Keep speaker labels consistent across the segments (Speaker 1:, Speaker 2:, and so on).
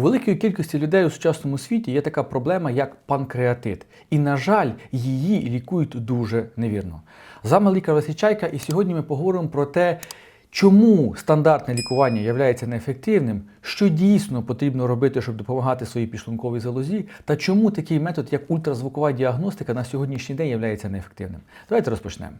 Speaker 1: У великої кількості людей у сучасному світі є така проблема, як панкреатит. І, на жаль, її лікують дуже невірно. З вами лікар Василь Чайка, і сьогодні ми поговоримо про те, чому стандартне лікування є неефективним, що дійсно потрібно робити, щоб допомагати своїй підшлунковій залозі, та чому такий метод, як ультразвукова діагностика, на сьогоднішній день є неефективним. Давайте розпочнемо.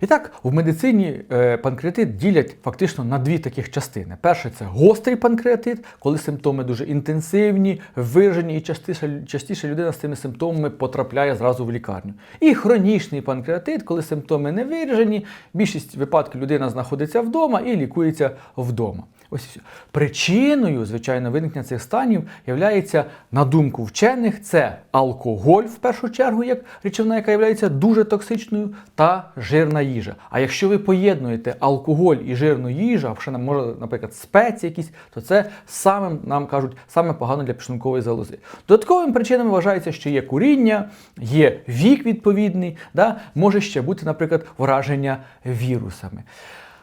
Speaker 1: І так, в медицині е, панкреатит ділять фактично на дві таких частини. Перше це гострий панкреатит, коли симптоми дуже інтенсивні, виражені, і частіше, частіше людина з цими симптомами потрапляє зразу в лікарню. І хронічний панкреатит, коли симптоми не виражені, більшість випадків людина знаходиться вдома і лікується вдома. Ось. Причиною, звичайно, виникнення цих станів є, на думку вчених, це алкоголь в першу чергу, як речовина, яка є дуже токсичною, та жирна їжа. А якщо ви поєднуєте алкоголь і жирну їжу, а ще може, наприклад, спеції якісь, то це саме нам кажуть саме погано для підшлункової залози. Додатковими причинами вважається, що є куріння, є вік відповідний, да, може ще бути, наприклад, враження вірусами.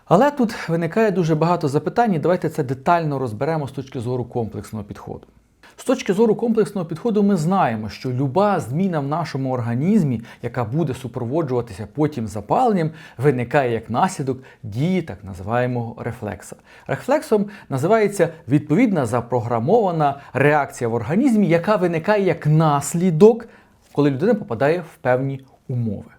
Speaker 1: Але тут виникає дуже багато запитань, і давайте це детально розберемо з точки зору комплексного підходу. З точки зору комплексного підходу, ми знаємо, що люба зміна в нашому організмі, яка буде супроводжуватися потім запаленням, виникає як наслідок дії так називаємого рефлекса. Рефлексом називається відповідна запрограмована реакція в організмі, яка виникає як наслідок, коли людина попадає в певні умови.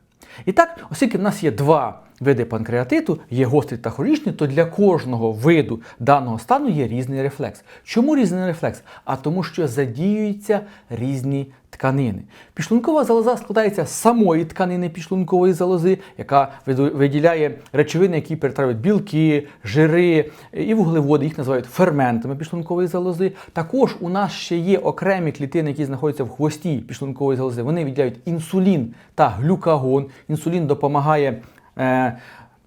Speaker 1: І так, оскільки в нас є два види панкреатиту, є гострий та хронічний, то для кожного виду даного стану є різний рефлекс. Чому різний рефлекс? А тому, що задіюються різні тканини. Підшлункова залоза складається з самої тканини підшлункової залози, яка виділяє речовини, які перетравлюють білки, жири і вуглеводи, їх називають ферментами підшлункової залози. Також у нас ще є окремі клітини, які знаходяться в хвості підшлункової залози. Вони виділяють інсулін та глюкагон. Інсулін допомагає е,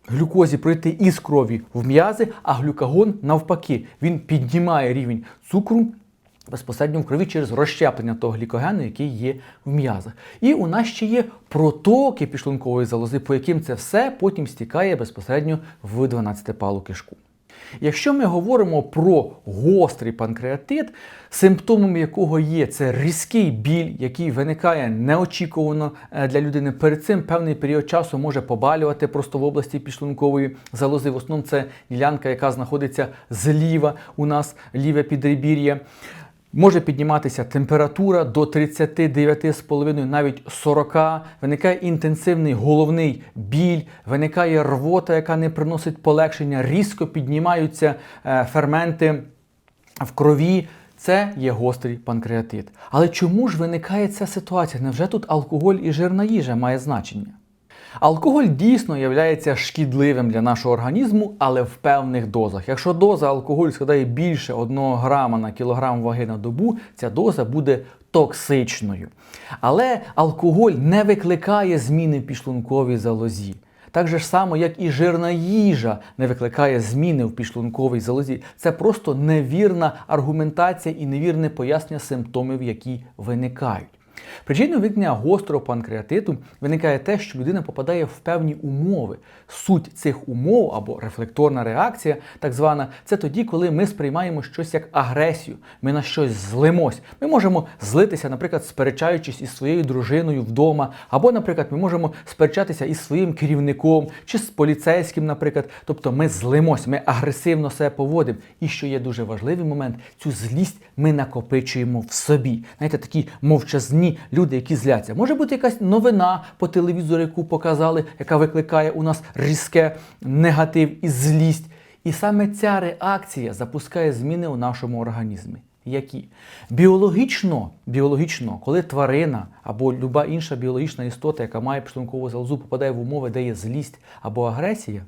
Speaker 1: глюкозі пройти із крові в м'язи, а глюкагон навпаки, він піднімає рівень цукру. Безпосередньо в крові через розщеплення того глікогену, який є в м'язах. І у нас ще є протоки пішлункової залози, по яким це все потім стікає безпосередньо в 12-палу кишку. Якщо ми говоримо про гострий панкреатит, симптомом якого є це різкий біль, який виникає неочікувано е, для людини. Перед цим певний період часу може побалювати просто в області підшлункової залози. В основному це ділянка, яка знаходиться зліва у нас ліве підребір'я. Може підніматися температура до 39,5, навіть 40, виникає інтенсивний головний біль, виникає рвота, яка не приносить полегшення, різко піднімаються е, ферменти в крові. Це є гострий панкреатит. Але чому ж виникає ця ситуація? Невже тут алкоголь і жирна їжа має значення? Алкоголь дійсно є шкідливим для нашого організму, але в певних дозах. Якщо доза алкоголю складає більше 1 грама на кілограм ваги на добу, ця доза буде токсичною. Але алкоголь не викликає зміни в підшлунковій залозі. Так же ж само, як і жирна їжа не викликає зміни в підшлунковій залозі. Це просто невірна аргументація і невірне пояснення симптомів, які виникають. Причиною виникнення гострого панкреатиту виникає те, що людина попадає в певні умови. Суть цих умов або рефлекторна реакція, так звана, це тоді, коли ми сприймаємо щось як агресію, ми на щось злимось. Ми можемо злитися, наприклад, сперечаючись із своєю дружиною вдома, або, наприклад, ми можемо сперечатися із своїм керівником чи з поліцейським, наприклад. Тобто ми злимось, ми агресивно себе поводимо. І що є дуже важливий момент, цю злість ми накопичуємо в собі. Знаєте, такі мовчазні люди, які зляться. Може бути якась новина по телевізору, яку показали, яка викликає у нас різке негатив і злість. І саме ця реакція запускає зміни у нашому організмі. Які? Біологічно, біологічно, коли тварина або люба інша біологічна істота, яка має підшлункову залозу, попадає в умови, де є злість або агресія,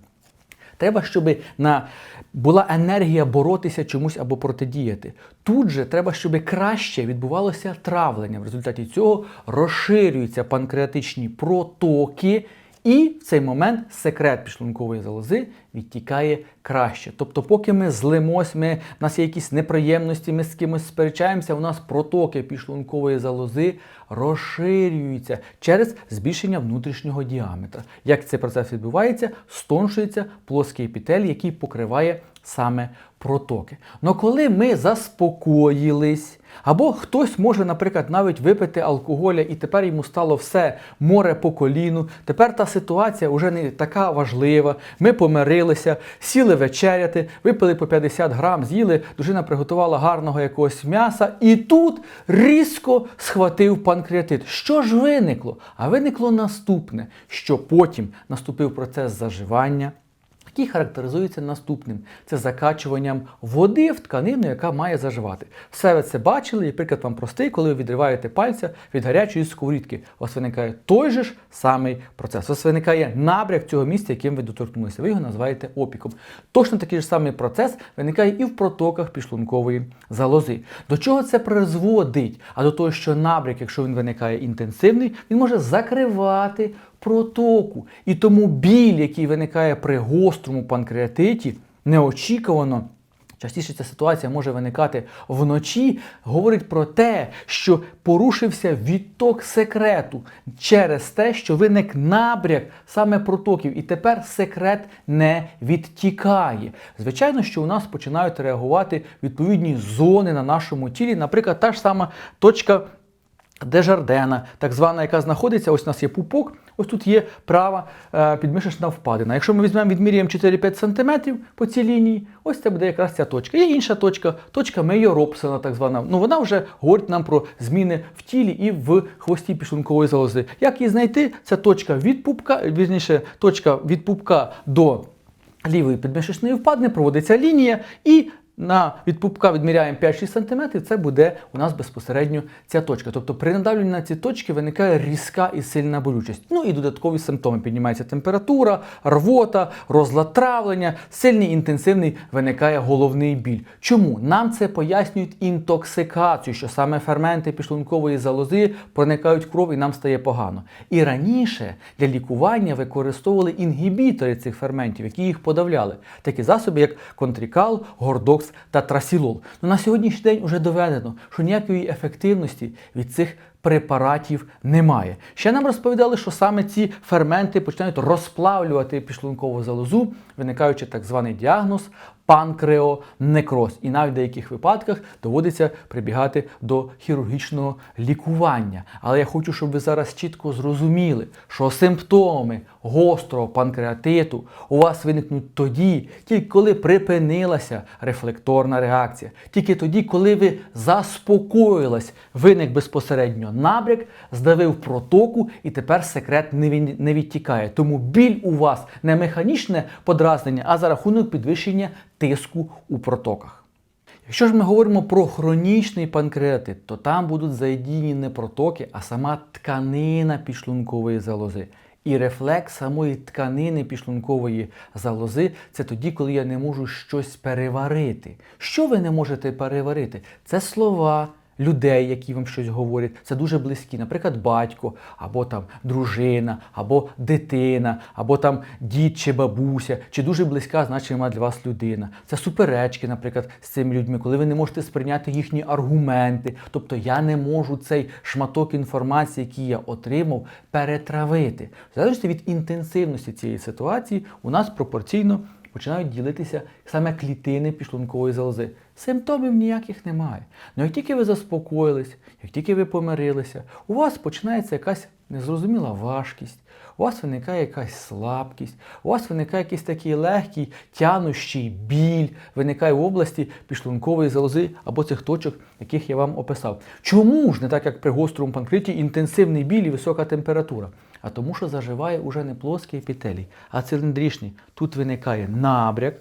Speaker 1: Треба, щоб на була енергія боротися чомусь або протидіяти. Тут же треба, щоб краще відбувалося травлення. В результаті цього розширюються панкреатичні протоки, І в цей момент секрет підшлункової залози відтікає краще. Тобто, поки ми злимось, ми, у нас є якісь неприємності, ми з кимось сперечаємося, у нас протоки підшлункової залози розширюються через збільшення внутрішнього діаметра. Як цей процес відбувається, стоншується плоский епітель, який покриває саме протоки. Но коли ми заспокоїлись, або хтось може, наприклад, навіть випити алкоголя, і тепер йому стало все море по коліну. Тепер та ситуація вже не така важлива. Ми помирилися, сіли вечеряти, випили по 50 грам, з'їли, дружина приготувала гарного якогось м'яса, і тут різко схватив панкреатит. Що ж виникло? А виникло наступне, що потім наступив процес заживання який характеризується наступним: це закачуванням води в тканину, яка має заживати. Все ви це бачили, і приклад вам простий, коли ви відриваєте пальця від гарячої сковорідки. У вас виникає той же ж самий процес. У вас виникає набряк цього місця, яким ви доторкнулися. Ви його називаєте опіком. Точно такий ж самий процес виникає і в протоках підшлункової залози. До чого це призводить? А до того, що набряк, якщо він виникає інтенсивний, він може закривати протоку. І тому біль, який виникає при гострому панкреатиті, неочікувано. Частіше ця ситуація може виникати вночі, говорить про те, що порушився відток секрету через те, що виник набряк саме протоків, і тепер секрет не відтікає. Звичайно, що у нас починають реагувати відповідні зони на нашому тілі, наприклад, та ж сама точка. Дежардена, так звана, яка знаходиться, ось у нас є пупок, ось тут є права е, підмишечна впадина. Якщо ми візьмемо, відміряємо 4-5 см по цій лінії, ось це буде якраз ця точка. Є інша точка, точка Мейоропсона, так звана. Ну вона вже говорить нам про зміни в тілі і в хвості пішлункової залози. Як її знайти? Це точка від пупка, вірніше, точка від пупка до лівої підмишечної впадини, проводиться лінія і на від пупка відміряємо 5-6 см, це буде у нас безпосередньо ця точка. Тобто при надавленні на ці точки виникає різка і сильна болючість. Ну і додаткові симптоми. Піднімається температура, рвота, розлад травлення, сильний інтенсивний виникає головний біль. Чому? Нам це пояснюють інтоксикацію, що саме ферменти підшлункової залози проникають в кров і нам стає погано. І раніше для лікування використовували інгібітори цих ферментів, які їх подавляли. Такі засоби, як контрікал, гордокс та трасілол. Но на сьогоднішній день вже доведено, що ніякої ефективності від цих препаратів немає. Ще нам розповідали, що саме ці ферменти починають розплавлювати підшлункову залозу, виникаючи так званий діагноз панкреонекроз. І навіть в деяких випадках доводиться прибігати до хірургічного лікування. Але я хочу, щоб ви зараз чітко зрозуміли, що симптоми гострого панкреатиту у вас виникнуть тоді, тільки коли припинилася рефлекторна реакція, тільки тоді, коли ви заспокоїлись, виник безпосередньо набряк, здавив протоку, і тепер секрет не відтікає. Тому біль у вас не механічне подразнення, а за рахунок підвищення тиску у протоках. Якщо ж ми говоримо про хронічний панкреатит, то там будуть задіяні не протоки, а сама тканина підшлункової залози. І рефлекс самої тканини підшлункової залози це тоді, коли я не можу щось переварити. Що ви не можете переварити? Це слова людей, які вам щось говорять. Це дуже близькі, наприклад, батько, або там дружина, або дитина, або там дід чи бабуся, чи дуже близька, значима для вас людина. Це суперечки, наприклад, з цими людьми, коли ви не можете сприйняти їхні аргументи. Тобто я не можу цей шматок інформації, який я отримав, перетравити. В залежності від інтенсивності цієї ситуації, у нас пропорційно починають ділитися саме клітини підшлункової залози. Симптомів ніяких немає. Ну як тільки ви заспокоїлись, як тільки ви помирилися, у вас починається якась незрозуміла важкість, у вас виникає якась слабкість, у вас виникає якийсь такий легкий, тянущий біль, виникає в області підшлункової залози або цих точок, яких я вам описав. Чому ж не так, як при гострому панкреаті, інтенсивний біль і висока температура? А тому, що заживає уже не плоский епітелій, а циліндричний. Тут виникає набряк.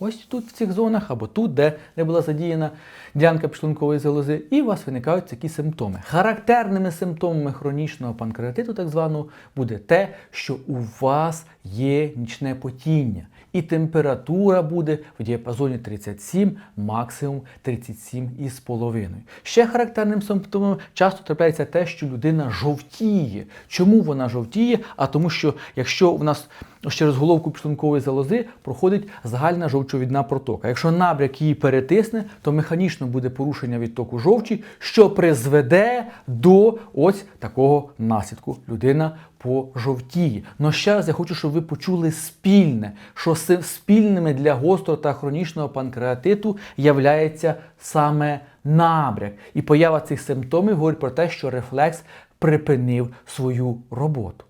Speaker 1: Ось тут в цих зонах, або тут, де не була задіяна ділянка підшлункової залози, і у вас виникають такі симптоми. Характерними симптомами хронічного панкреатиту, так званого, буде те, що у вас є нічне потіння. І температура буде в діапазоні 37, максимум 37,5. Ще характерним симптомом часто трапляється те, що людина жовтіє. Чому вона жовтіє? А тому, що якщо в нас через головку підшлункової залози проходить загальна жовчовідна протока. Якщо набряк її перетисне, то механічно буде порушення відтоку жовчі, що призведе до ось такого наслідку. Людина пожовтіє. Но ще раз я хочу, щоб ви почули спільне, що спільними для гострого та хронічного панкреатиту являється саме набряк. І поява цих симптомів говорить про те, що рефлекс припинив свою роботу.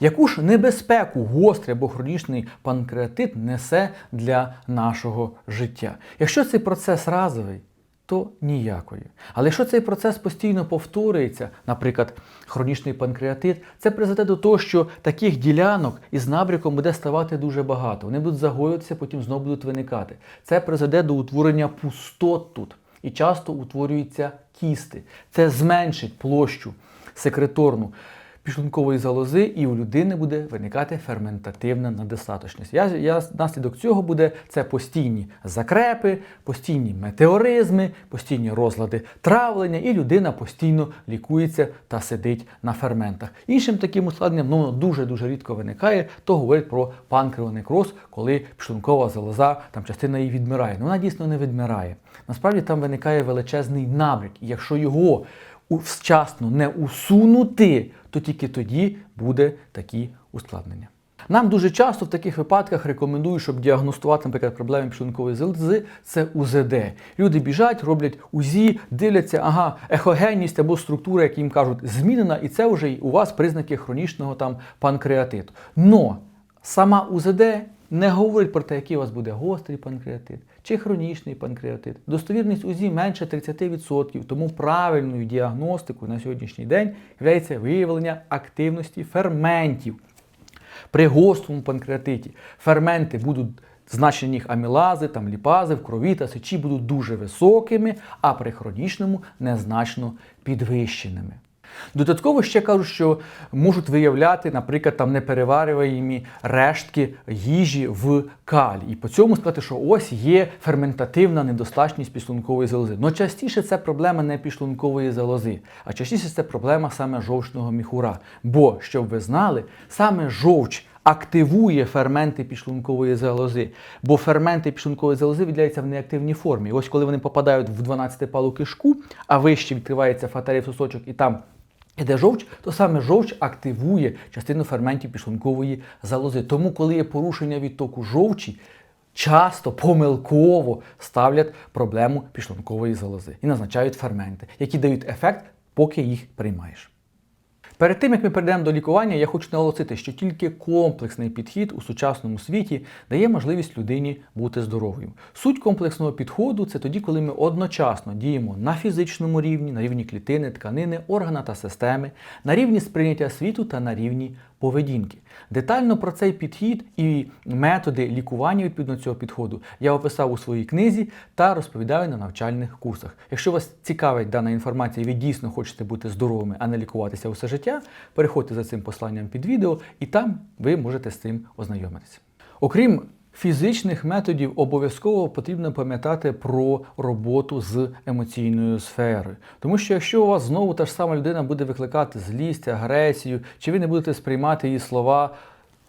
Speaker 1: Яку ж небезпеку гострий або хронічний панкреатит несе для нашого життя? Якщо цей процес разовий, то ніякої. Але якщо цей процес постійно повторюється, наприклад, хронічний панкреатит, це призведе до того, що таких ділянок із набряком буде ставати дуже багато. Вони будуть загоюватися, потім знову будуть виникати. Це призведе до утворення пустот тут. І часто утворюються кісти. Це зменшить площу секреторну підшлункової залози, і у людини буде виникати ферментативна недостаточність. Я, я, наслідок цього буде це постійні закрепи, постійні метеоризми, постійні розлади травлення, і людина постійно лікується та сидить на ферментах. Іншим таким ускладненням ну, дуже-дуже рідко виникає, то говорить про панкреонекроз, коли підшлункова залоза, там частина її відмирає. Ну, вона дійсно не відмирає. Насправді там виникає величезний набряк, і якщо його вчасно не усунути, то тільки тоді буде такі ускладнення. Нам дуже часто в таких випадках рекомендують, щоб діагностувати, наприклад, проблеми підшлункової залози, це УЗД. Люди біжать, роблять УЗІ, дивляться, ага, ехогенність або структура, як їм кажуть, змінена, і це вже у вас признаки хронічного там панкреатиту. Но сама УЗД не говорить про те, який у вас буде гострий панкреатит чи хронічний панкреатит. Достовірність УЗІ менше 30%, тому правильною діагностикою на сьогоднішній день є виявлення активності ферментів. При гострому панкреатиті ферменти будуть значення їх амілази, там, ліпази в крові та сечі будуть дуже високими, а при хронічному незначно підвищеними. Додатково ще кажуть, що можуть виявляти, наприклад, там непереварювані рештки їжі в калі. І по цьому сказати, що ось є ферментативна недостатність підшлункової залози. Но частіше це проблема не підшлункової залози, а частіше це проблема саме жовчного міхура. Бо, щоб ви знали, саме жовч активує ферменти підшлункової залози, бо ферменти підшлункової залози виділяються в неактивній формі. І ось коли вони попадають в 12-палу кишку, а вище відкривається фатарів сосочок і там іде жовч, то саме жовч активує частину ферментів підшлункової залози. Тому, коли є порушення відтоку жовчі, часто помилково ставлять проблему підшлункової залози і назначають ферменти, які дають ефект, поки їх приймаєш. Перед тим як ми перейдемо до лікування, я хочу наголосити, що тільки комплексний підхід у сучасному світі дає можливість людині бути здоровою. Суть комплексного підходу це тоді, коли ми одночасно діємо на фізичному рівні, на рівні клітини, тканини, органа та системи, на рівні сприйняття світу та на рівні поведінки. Детально про цей підхід і методи лікування відповідно цього підходу я описав у своїй книзі та розповідаю на навчальних курсах. Якщо вас цікавить дана інформація, і ви дійсно хочете бути здоровими, а не лікуватися усе життя, переходьте за цим посланням під відео, і там ви можете з цим ознайомитися. Окрім фізичних методів, обов'язково потрібно пам'ятати про роботу з емоційною сферою. Тому що якщо у вас знову та ж сама людина буде викликати злість, агресію, чи ви не будете сприймати її слова,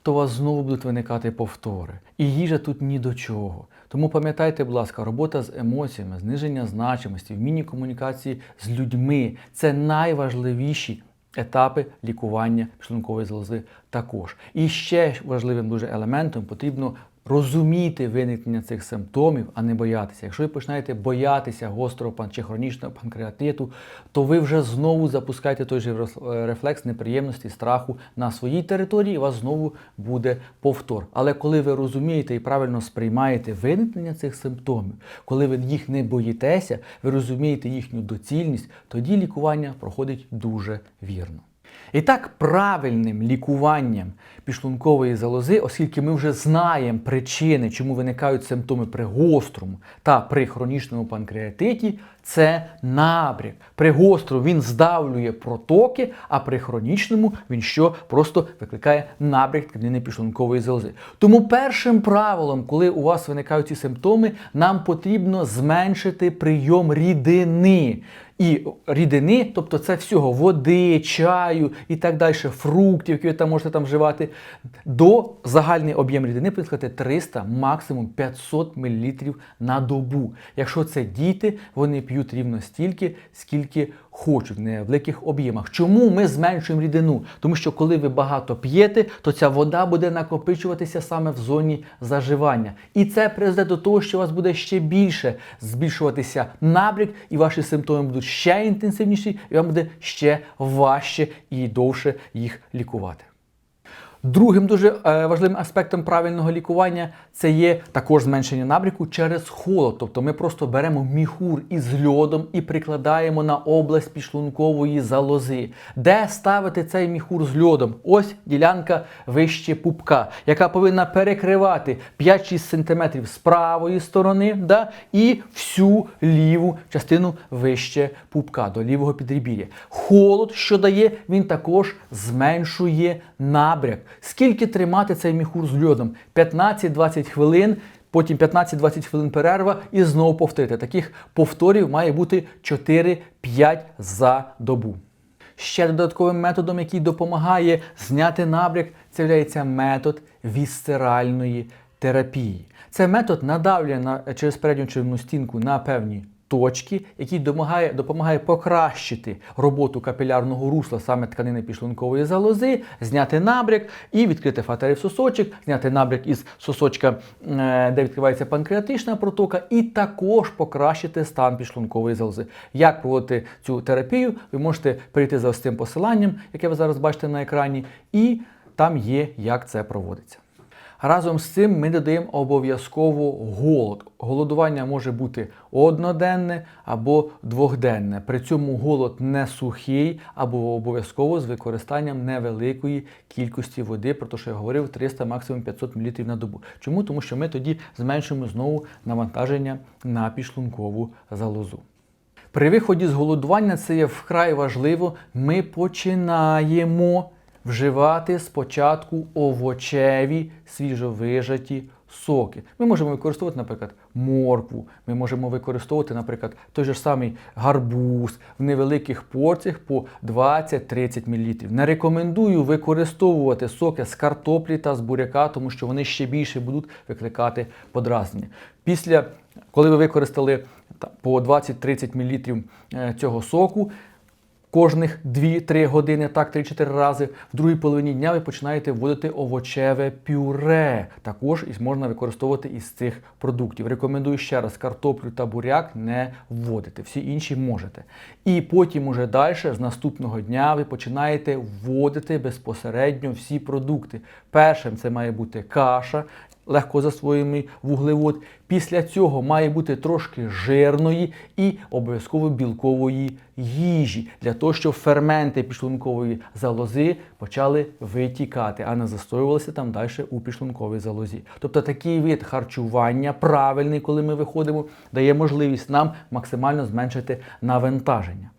Speaker 1: то у вас знову будуть виникати повтори. І їжа тут ні до чого. Тому пам'ятайте, будь ласка, робота з емоціями, зниження значимості, вміння комунікації з людьми це найважливіші етапи лікування шлункової залози також. І ще важливим дуже елементом потрібно розуміти виникнення цих симптомів, а не боятися. Якщо ви починаєте боятися гострого чи хронічного панкреатиту, то ви вже знову запускаєте той же е, рефлекс неприємності, страху на своїй території, і у вас знову буде повтор. Але коли ви розумієте і правильно сприймаєте виникнення цих симптомів, коли ви їх не боїтеся, ви розумієте їхню доцільність, тоді лікування проходить дуже вірно. І так, правильним лікуванням підшлункової залози, оскільки ми вже знаємо причини, чому виникають симптоми при гострому та при хронічному панкреатиті, це набряк. При гострому він здавлює протоки, а при хронічному він що просто викликає набряк тканини підшлункової залози. Тому першим правилом, коли у вас виникають ці симптоми, нам потрібно зменшити прийом рідини. І рідини, тобто це всього води, чаю і так далі, фруктів, які ви там можете там вживати, до загальний об'єм рідини сказати, 300, максимум 500 мл на добу. Якщо це діти, вони п'ють рівно стільки, скільки хочуть, не в великих об'ємах. Чому ми зменшуємо рідину? Тому що коли ви багато п'єте, то ця вода буде накопичуватися саме в зоні заживання. І це призведе до того, що у вас буде ще більше збільшуватися набряк, і ваші симптоми будуть ще інтенсивніші, і вам буде ще важче і довше їх лікувати. Другим дуже е, важливим аспектом правильного лікування це є також зменшення набряку через холод. Тобто ми просто беремо міхур із льодом і прикладаємо на область підшлункової залози. Де ставити цей міхур з льодом? Ось ділянка вище пупка, яка повинна перекривати 5-6 см з правої сторони да, і всю ліву частину вище пупка до лівого підрібір'я. Холод, що дає, він також зменшує набряк. Скільки тримати цей міхур з льодом? 15-20 хвилин, потім 15-20 хвилин перерва і знову повторити. Таких повторів має бути 4-5 за добу. Ще додатковим методом, який допомагає зняти набряк, це є метод вісцеральної терапії. Це метод надавлює на, через передню червну стінку на певні точки, який допомагає, допомагає покращити роботу капілярного русла саме тканини підшлункової залози, зняти набряк і відкрити фатерів сосочок, зняти набряк із сосочка, е, де відкривається панкреатична протока, і також покращити стан підшлункової залози. Як проводити цю терапію, ви можете перейти за ось цим посиланням, яке ви зараз бачите на екрані, і там є, як це проводиться. Разом з цим ми додаємо обов'язково голод. Голодування може бути одноденне або двохденне. При цьому голод не сухий або обов'язково з використанням невеликої кількості води, про те, що я говорив, 300 максимум 500 мл на добу. Чому? Тому що ми тоді зменшуємо знову навантаження на підшлункову залозу. При виході з голодування це є вкрай важливо. Ми починаємо вживати спочатку овочеві свіжовижаті соки. Ми можемо використовувати, наприклад, моркву, ми можемо використовувати, наприклад, той же самий гарбуз в невеликих порціях по 20-30 мл. Не рекомендую використовувати соки з картоплі та з буряка, тому що вони ще більше будуть викликати подразнення. Після, коли ви використали по 20-30 мл цього соку, кожних 2-3 години, так 3-4 рази. В другій половині дня ви починаєте вводити овочеве пюре. Також можна використовувати із цих продуктів. Рекомендую ще раз картоплю та буряк не вводити. Всі інші можете. І потім уже далі, з наступного дня, ви починаєте вводити безпосередньо всі продукти. Першим це має бути каша, легко засвоєний вуглевод. Після цього має бути трошки жирної і обов'язково білкової їжі, для того, щоб ферменти підшлункової залози почали витікати, а не застоювалися там далі у підшлунковій залозі. Тобто такий вид харчування, правильний, коли ми виходимо, дає можливість нам максимально зменшити навантаження.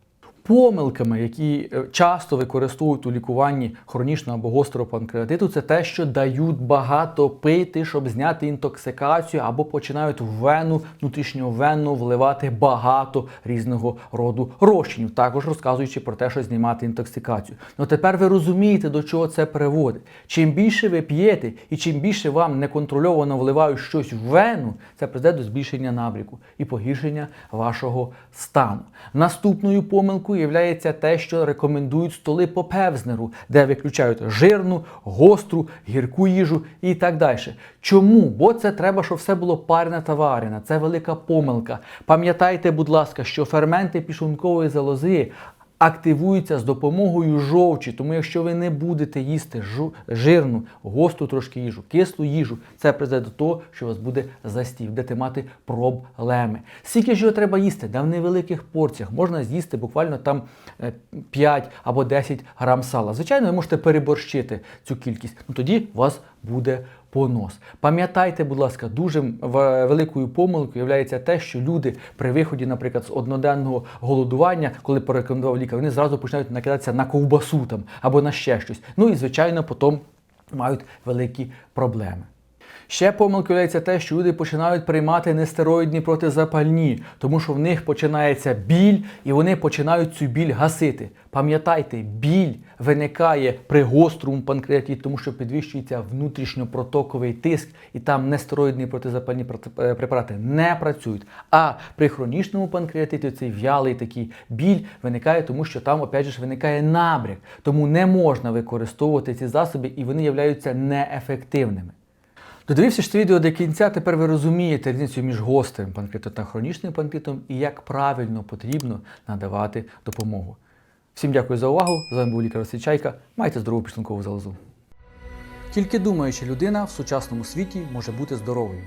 Speaker 1: Помилками, які е, часто використовують у лікуванні хронічного або гострого панкреатиту, це те, що дають багато пити, щоб зняти інтоксикацію, або починають в вену, внутрішню вену вливати багато різного роду розчинів, також розказуючи про те, що знімати інтоксикацію. Ну тепер ви розумієте, до чого це приводить. Чим більше ви п'єте і чим більше вам неконтрольовано вливають щось в вену, це призведе до збільшення набріку і погіршення вашого стану. Наступною помилкою є те, що рекомендують столи по певзнеру, де виключають жирну, гостру, гірку їжу і так далі. Чому? Бо це треба, щоб все було парне та варене. Це велика помилка. Пам'ятайте, будь ласка, що ферменти пішункової залози. Активуються з допомогою жовчі. Тому якщо ви не будете їсти жирну, госту трошки їжу, кислу їжу, це призведе до того, що у вас буде застій, будете мати проблеми. Скільки ж його треба їсти? Да в невеликих порціях можна з'їсти буквально там е, 5 або 10 грам сала. Звичайно, ви можете переборщити цю кількість, ну тоді у вас буде понос. Пам'ятайте, будь ласка, дуже великою помилкою є те, що люди при виході, наприклад, з одноденного голодування, коли порекомендував лікар, вони зразу починають накидатися на ковбасу там або на ще щось. Ну і звичайно, потім мають великі проблеми. Ще помилкою є те, що люди починають приймати нестероїдні протизапальні, тому що в них починається біль, і вони починають цю біль гасити. Пам'ятайте, біль виникає при гострому панкреатиті, тому що підвищується внутрішньопротоковий тиск, і там нестероїдні протизапальні е, препарати не працюють. А при хронічному панкреатиті цей в'ялий такий біль виникає, тому що там опять же виникає набряк. Тому не можна використовувати ці засоби, і вони являються неефективними. Додивився ж це відео до кінця, тепер ви розумієте різницю між гострим панкреатитом та хронічним панкреатитом і як правильно потрібно надавати допомогу. Всім дякую за увагу. З вами був лікар Василь Майте здорову підшлункову залозу. Тільки думаючи людина в сучасному світі може бути здоровою.